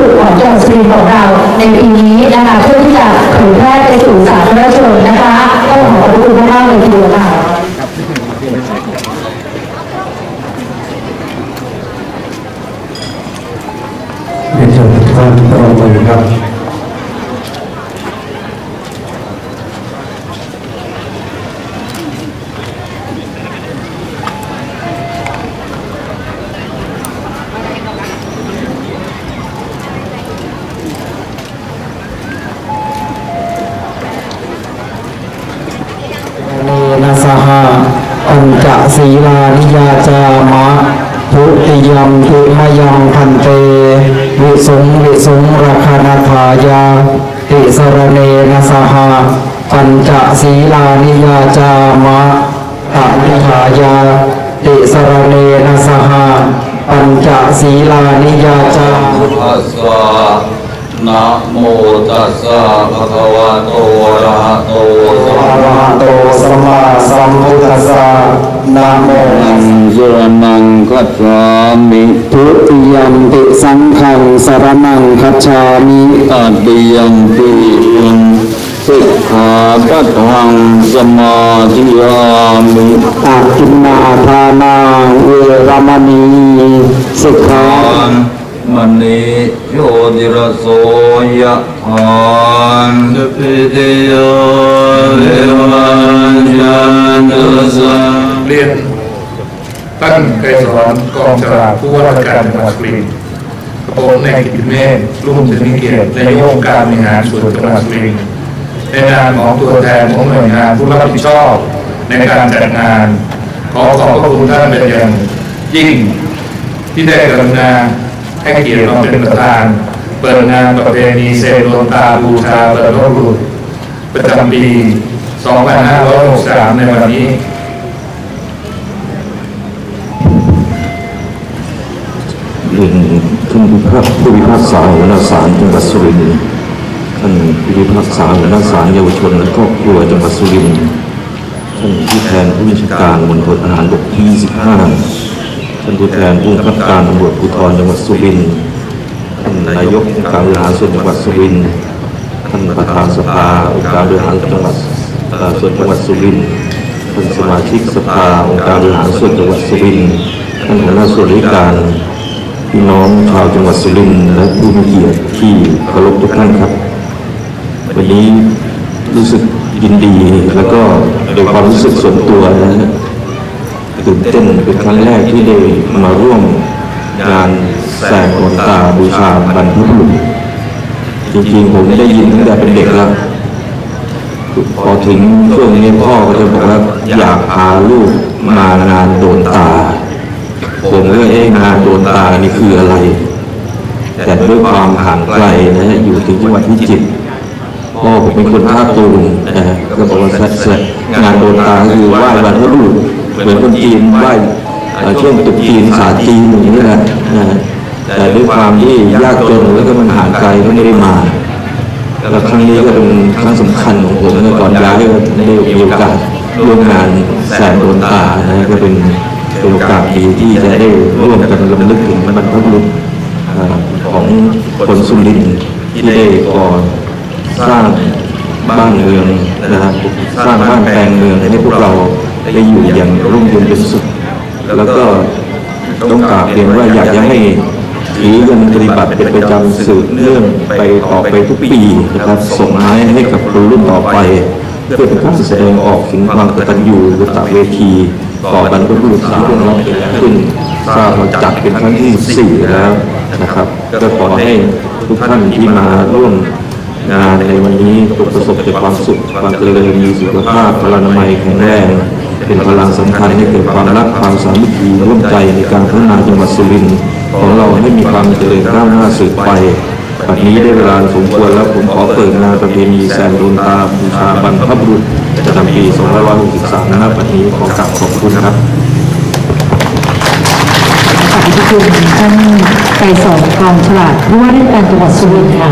บรรพบุรุษของจังหวัดสุรินทร์ของเราในปีนี้นะคะเพื่อที่จะเผยแพร่ไปสู่สาธารณชนนะคะก็ขอขอบคุณมากๆเลยทีเดียวค่ะ ติมปิมยังพันเต วิสุงวิสุงราคานาถายาติสรเนนะสหาปัญจศีลานิยาจามะตานิถายาติสรเนนะสหาปัญจศีลานิยาจามุทสสะ นะโมตัสสะภะคะวะโตอะระหะโตสัมอะมาระหะโตสัมมาสัมพุทธัสสะนะโมสัมพุทธัสสะนังคัจฉามิทุติยมปิสังฆังสรนังคัจฉามิตติยัมปิอิงสิกขาปัฏฐังสมาธิยามิอาทินนาทานาเวรมณีสิกขา มณีโยติระโสยะทานสุปิติโยเววันจันตุสังเรียนท่านไกรสอนกองฉลากผู้ว่าราชการจังหวัดสุรินทร์ผมในกิจเมฆรุ่งสิริเกียรติในโยงการบริหารส่วนจังหวัดสุรินทร์ในนามของตัวแทนของหน่วยงานผู้รับผิดชอบในการจัดงาน ขอขอบพระคุณท่านเป็นอย่างยิ่งที่ได้กรุณา ให้เกียรติมาเป็นประธาน เปิดงานประเพณีเซโลนตาบูชาบรรพบุรุษประจำปี 2563 ในวันนี้ท่านผู้พิพากผู้พิพากษาหัวหน้าศาลจังหวัดสุรินทร์ท่านผู้พิพากษาหัวหน้าศาลเยาวชนและครอบครัวจังหวัดสุรินทร์ท่านผู้แทนผู้บัญชาการมณฑลทหารบกที่25 ท่านผู้แทนผู้บังคับการตำรวจภูธรจังหวัดสุรินทร์ท่านนายกองค์การบริหารส่วนจังหวัดสุรินทร์ท่านประธานสภาองค์การบริหารจังหวัดส่วนจังหวัดสุรินทร์ท่านสมาชิกสภาองค์การบริหารส่วนจังหวัดสุรินทร์ท่านหัวหน้าส่วนราชการพี่น้องชาวจังหวัดสุรินทร์และผู้มีเกียรติที่เคารพทุกท่านครับ วันนี้รู้สึกยินดีแล้วก็โดยความรู้สึกส่วนตัวนะฮะ ตื่นเต้นเป็นครั้งแรกที่ได้มาร่วมงานแสงโอนตาบูชาบรรพบุรุษจริงๆผมได้ยินตั้งแต่เป็นเด็กแล้วพอถึงช่วงนี้พ่อก็จะบอกว่าอยากพาลูกมางานโดนตา ผมก็เอ๊ะงานโดนตานี่คืออะไร แต่ด้วยความห่างไกลนะฮะอยู่ถึงจังหวัดพิจิตรพ่อผมเป็นคนท่าตูนะก็บอกว่าเสร็จงานโดนตาคือไหว้บรรพบุรุษ เหมือนคนจีนไหว้เอ่อช่วงตรุษจีนศาสตร์จีนอย่างนี้แหละนะฮะแต่ด้วยความที่ยากจนแล้วก็มันห่างไกลก็ไม่ได้มาแล้วครั้งนี้ก็เป็นครั้งสำคัญของผมนะก่อนย้ายก็ได้มีโอกาสร่วมงานแสนโดนตานะก็เป็นเป็นโอกาสดีที่จะได้ร่วมกันรำลึกถึงบรรพบุรุษอ่าของคนสุรินทร์ที่ได้ก่อสร้างบ้านเมืองนะครับสร้างบ้านแปลงเมืองให้พวกเรา ได้อยู่อย่างร่มเย็นเป็นสุขแล้วก็ต้องกราบเรียนว่าอยากจะให้ถือกันปฏิบัติเป็นประจำสืบเนื่องไปต่อไปทุกปีนะครับส่งไม้ให้กับคนรุ่นต่อไป เพื่อเป็นการแสดงออกถึงความกตัญญูกตเวทีต่อบรรพบุรุษที่ร่วงรับขึ้นทราบว่าจัดเป็นครั้งที่14แล้วนะครับก็ขอให้ทุกท่านที่มาร่วมงานในวันนี้ประสบแต่ความสุขความเจริญมีสุขภาพพลานามัยแข็งแรง เป็นพลังสำคัญให้เกิดความรักความสามัคคีร่วมใจในการพัฒนาจังหวัดสุรินทร์ของเราให้มีความเจริญก้าวหน้าสืบไปปัจนี้ได้เวลาสมควรแล้วผมขอเปิดงานประเพณีแซมโดนตาบูชาบรรพบุรุษประจำปี2563ณบัดนี้ขอกราบขอบคุณครับขอบคุณท่านไกรสอนกองฉลาดผู้ว่าราชการจังหวัดสุรินทร์ค่ะ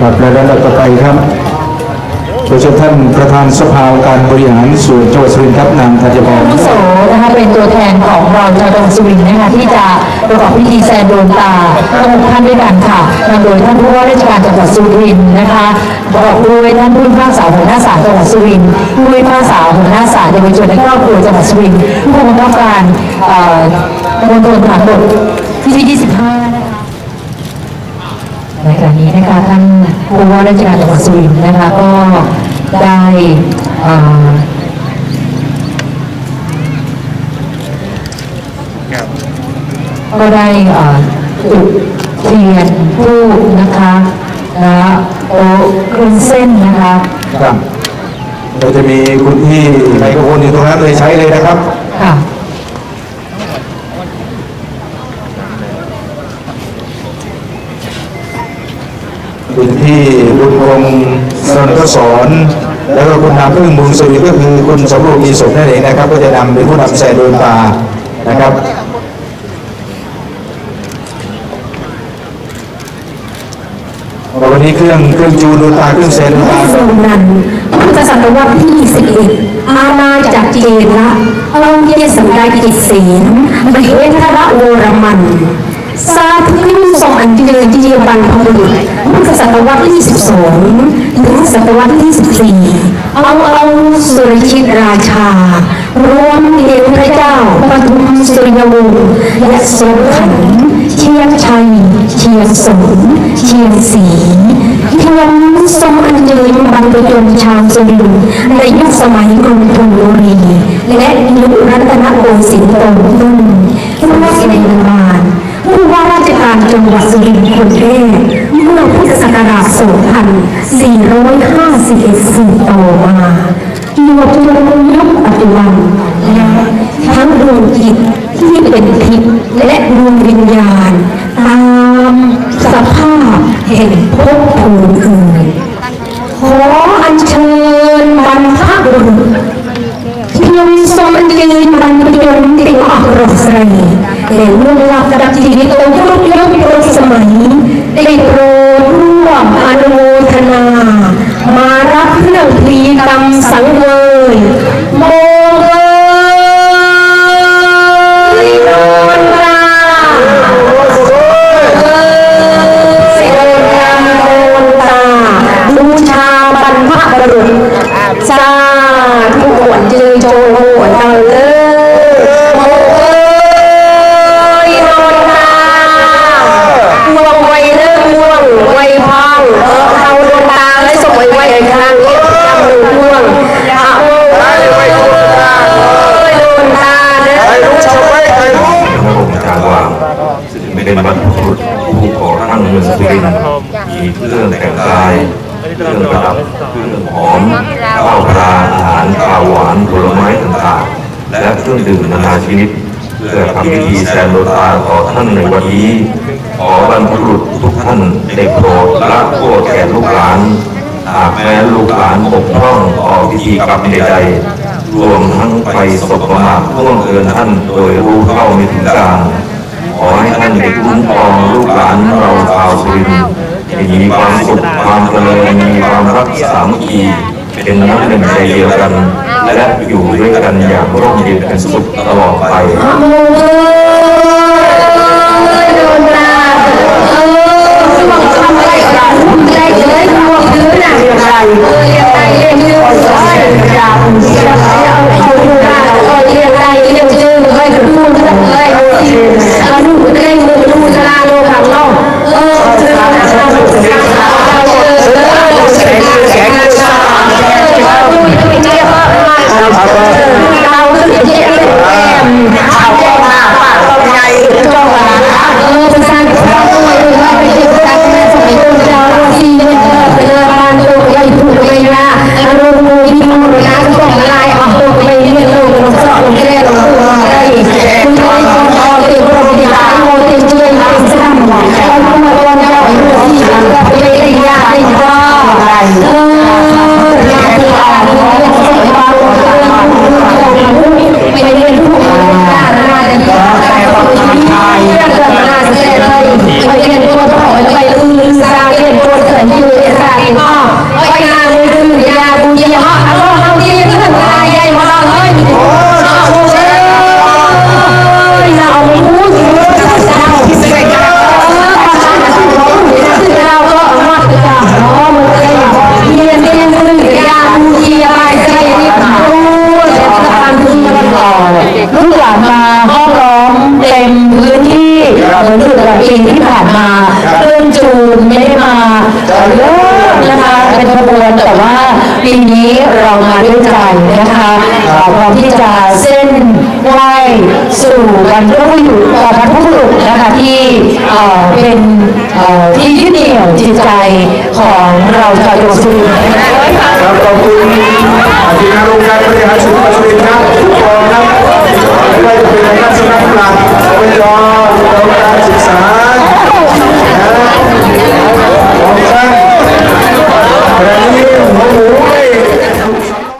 ครับและลำดับต่อไปครับ โดยเฉพาะท่านประธานสภาการบริหารส่วนจังหวัดสุรินทร์ครับนางธัญพร ผู้โสนะคะเป็นตัวแทนของเราชาวจังหวัดสุรินทร์นะคะที่จะประกอบพิธีแซนโดนตาทั้งหกท่านด้วยกันค่ะนำโดยท่านผู้ว่าราชการจังหวัดสุรินทร์นะคะประกอบด้วยท่านผู้พิพากษาหัวหน้าศาลจังหวัดสุรินทร์ผู้พิพากษาหัวหน้าศาลเยาวชนและครอบครัวจังหวัดสุรินทร์ผู้บังคับการเอ่อมณฑลฐานบกที่ที่25นะคะ ในขณะนี้นะคะท่าน ผู้ว่าราชการจังหวัดสุรินทร์นะคะก็ได้เอ่อก็ได้เอ่อจุดเทียนทูบนะคะและโต๊ะเครื่องเส้นนะคะครับเราจะมีคุณพี่ไมโครโฟนอยู่ตรงนั้นเลยใช้เลยนะครับค่ะ คุณพี่บุญรงค์สนทศรแล้วก็คุณนำพึ่งบุญสุริก็คือคุณสมรู้มีสมนั่นเองนะครับ ก็จะนำเป็นผู้นำแสดงตานะครับวันนี้เครื่องเครื่องจูนดวงตาเครื่องแสดงตาทรงนั้นพุทธศตวรรษที่11อาณาจักรเจนละองค์เยสังกายกิจเสนมเหทระโวรมัน สาธุที่ทรงอัญเชิญเจียบันพบุรุษพุทธศตวรรษที่12ถึงศตวรรษที่14เอาเอาสุรชิตราชารวมเดชพระเจ้าปทุมสุริยวงศ์ยโสขันเชียงชัยเชียงสงเชียงศรีที่วันทรงอัญเชิญบรรพชนชาวสุรินในยุคสมัยกรุงธนบุรี และยุครัตนโกสินทร์ตขึ้นผู้ว่าในบา 2451สืบต่อมาอยู่จนยุคปัจจุบันและทั้งดวงจิตที่เป็นทิพย์และดวงวิญญาณ ตามสภาพแห่งภพภูมิอื่นขออัญเชิญบรรพบุรุษที่ยังทรงอัญเชิญบรรพยนติอักรสรีและเมื่อลับดับชีวิตองค์ยุคยุครสมัยได้โปรดร่วมอนุโมทนา มารับเครื่อง พลีก เครื่องประดับเครื่องหอมข้าวปลาอาหารข้าวหวานผลไม้ต่างๆ และเครื่องดื่มนานาชนิดเพื่อทำพิธีแซนโลตาต่อท่านในวันนี้ ขอบรรพบุรุษทุกท่านได้โปรดละโทษแก่ลูกหลานหากแม้ลูกหลานบกพร่องต่อพิธีกรรมใดๆรวมทั้งไปสบประมาทล่วงเกินท่านโดยรู้เท่าไม่ถึงการขอให้ท่านได้คุ้มครองลูกหลานเราชาวสุรินทร์ มีความสุขความเจริญมีความรักสามัคคีเป็นน้ำหนึ่งใจเดียวกัน และอยู่ด้วยกันอย่างร่มเย็นเป็นสุขตลอดไปโอ้ยโดนตา เราขึ้นเจ็บเลยแอมเอาแก้มาปากต้องใหญ่ต้องมาเออภาษาภาษาด้วยว่าไปที่ภาษาแม่สมัยต้นเราซีเนอร์เป็นบ้านโลกใหญ่ถูกเลยนะอารมณ์มูที่มูนะก็ต้องลายออกตัวไปเรื่อยานมาห้องร้องเต็มพื้นที่เหมือนสุดกับปีที่ผ่านมาเรื่องจูนไม่ได้มาเลิกนะคะเป็นขบวนแต่ว่าปีนี้เรามาด้วยใจนะคะพร้อมที่จะเส้นไหวสู่วันรุ่งอยู่บรรพบุรุษนะคะที่เป็นที่ยึดเหนี่ยวจิตใจของเราชาวโยสุนขอบคุณอธิการองค์การบริหารชุมชนครัทุกคนครับ John.